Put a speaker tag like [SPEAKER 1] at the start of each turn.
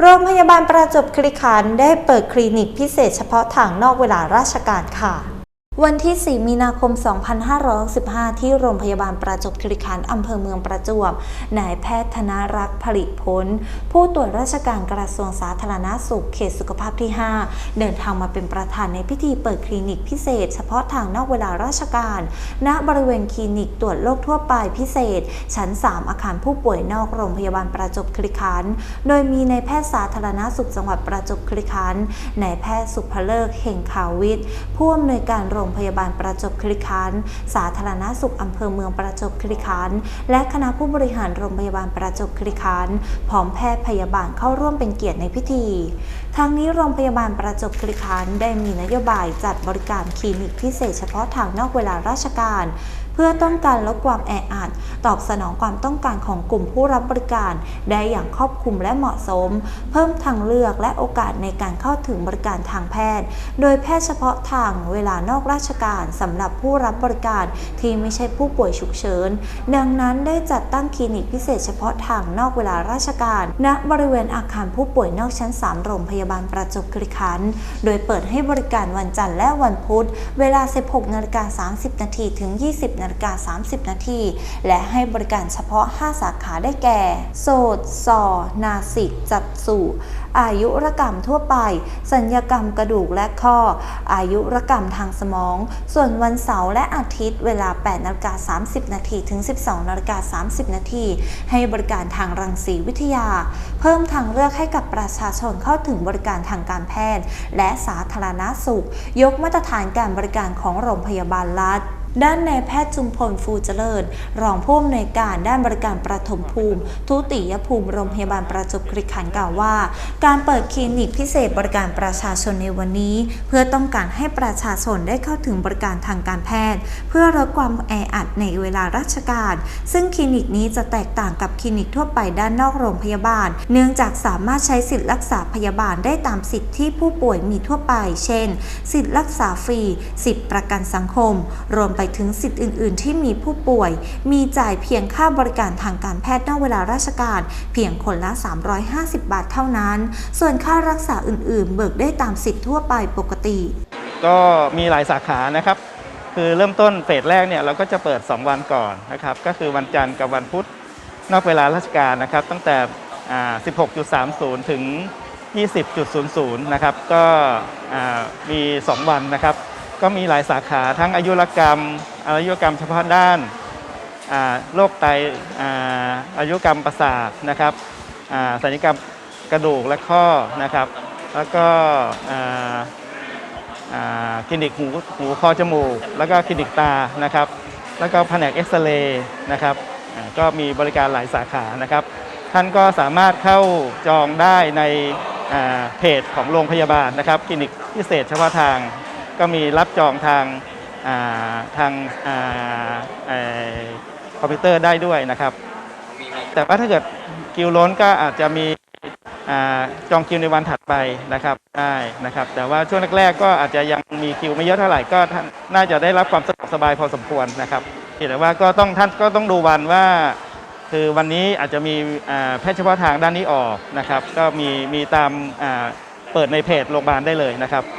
[SPEAKER 1] โรงพยาบาลประจบคลีขันได้เปิดคลินิกพิเศษเฉพาะทางนอกเวลาราชการค่ะ วันที่ 4 มีนาคม 2515ที่โรงพยาบาลประจวบคีรีขันธ์อำเภอเมืองประจวบ นายแพทย์ธนรักษ์ผลิผลผู้ตรวจราชการกระทรวงสาธารณสุขเขตสุขภาพที่ 5 เดินทางมาเป็นประธานในพิธีเปิดคลินิกพิเศษ เฉพาะทางนอกเวลาราชการ ณ บริเวณคลินิกตรวจโรคทั่วไปพิเศษ ชั้น 3 อาคารผู้ป่วยนอกโรงพยาบาลประจวบคีรีขันธ์ โดยมีนายแพทย์สาธารณสุขจังหวัดประจวบคีรีขันธ์ นายแพทย์สุภเลิกเห่งขาววิทย์ ผู้อำนวยการโรงงพยาบาลประจวบคีรีขันธ์สาธารณสุขอำเภอเมืองประจวบคีรีขันธ์และคณะผู้บริหารโรงพยาบาลประจวบคีรีขันธ์พร้อมแพทย์พยาบาลเข้าร่วมเป็นเกียรติในพิธี ทางนี้โรงพยาบาลประจวบคีรีขันธ์ได้มีนโยบายจัดบริการคลินิกพิเศษเฉพาะทางนอกเวลาราชการ เพื่อต้องการลดความแออัดตอบสนองความต้องการของกลุ่มผู้รับบริการ ได้อย่างครอบคลุมและเหมาะสม เพิ่มทางเลือกและโอกาสในการเข้าถึงบริการทางแพทย์ โดยแพทย์เฉพาะทางเวลานอกราชการสำหรับผู้รับบริการที่ไม่ใช่ผู้ป่วยฉุกเฉินดังนั้นได้จัดตั้งคลินิกพิเศษเฉพาะทางนอกเวลาราชการ ณบริเวณอาคารผู้ป่วยนอกชั้น 3 โรงพยาบาลบางประจวบคีรีขันธ์โดยเปิดให้บริการวันจันทร์และวันพุธ เวลา 16นาฬิกา30นาทีถึง 20นาฬิกา30นาทีและให้บริการเฉพาะ 5 สาขาได้แก่ โสดสอนาสิกจัดสู่ อายุรกรรมทั่วไป สัญญกรรมกระดูกและข้อ อายุรกรรมทางสมอง ส่วนวันเสาร์และอาทิตย์เวลา 8นาฬิกา30 นาทีถึง 12นาฬิกา30 นาทีให้บริการทางรังสีวิทยา เพิ่มทางเลือกให้กับประชาชนเข้าถึงบริการทางการแพทย์ และสาธารณสุข ยกมาตรฐานการบริการของโรงพยาบาลรัฐ ด้านนายแพทย์จุมพลฟูเจริญ รองผู้อำนวยการด้านบริการประถมภูมิ ทุติยภูมิโรงพยาบาลประจวบคีรีขันธ์กล่าวว่า การเปิดคลินิกพิเศษบริการประชาชนในวันนี้ เพื่อต้องการให้ประชาชนได้เข้าถึงบริการทางการแพทย์ เพื่อลดความแออัดในเวลาราชการ ซึ่งคลินิกนี้จะแตกต่างกับคลินิกทั่วไปด้านนอกโรงพยาบาล เนื่องจากสามารถใช้สิทธิรักษาพยาบาลได้ตามสิทธิที่ผู้ป่วยมีทั่วไป เช่น สิทธิรักษาฟรี สิทธิประกันสังคม รวมไปถึงสิทธิ์อื่น ๆ ที่มีผู้ป่วย มีจ่ายเพียงค่าบริการทางการแพทย์นอกเวลาราชการ เพียงคนละ 350 บาทเท่านั้น ส่วนค่ารักษาอื่น ๆ เบิกได้ตามสิทธิ์ทั่วไปปกติ
[SPEAKER 2] ก็มีหลายสาขานะครับ คือเริ่มต้นเฟสแรกเนี่ยเราก็จะเปิด 2 วันก่อนนะครับ ก็คือวันจันทร์กับวันพุธนอกเวลาราชการนะครับ ตั้งแต่อ่า16.30 ถึง 20.00 นะครับ ก็มี 2 วันนะครับ ก็มีหลายสาขาทั้งอายุรกรรมอายุรกรรมเฉพาะด้านาโรคไตอาอายุรกรรมประสาทนะครับศัลยกรรมกระดูกและข้อนะครับ แล้วก็คลินิกหูหูคอจมูก แล้วก็คลินิกตานะครับ แล้วก็แผนกเอ็กซเรย์นะครับก็มีบริการหลายสาขานะครับ ท่านก็สามารถเข้าจองได้ในเพจของโรงพยาบาลนะครับคลินิกพิเศษเฉพาะทาง ก็มีรับจองทางอ่าทางอ่าเอ่อคอมพิวเตอร์ได้ด้วยนะครับ แต่ว่าถ้าเกิดคิวล้นก็อาจจะมีอ่าจองคิวในวันถัดไปนะครับได้นะครับ แต่ว่าช่วงแรกๆ ก็อาจจะยังมีคิวไม่เยอะเท่าไหร่ก็ท่านน่าจะได้รับความสะดวกสบายพอสมควรนะครับเพียงแต่ว่าก็ต้องท่านก็ต้องดูวันว่า คือวันนี้อาจจะมีอ่าแพทย์เฉพาะทางด้านนี้ออกนะครับ ก็มีมีตามอ่าเปิดในเพจโรงพยาบาลได้เลยนะครับ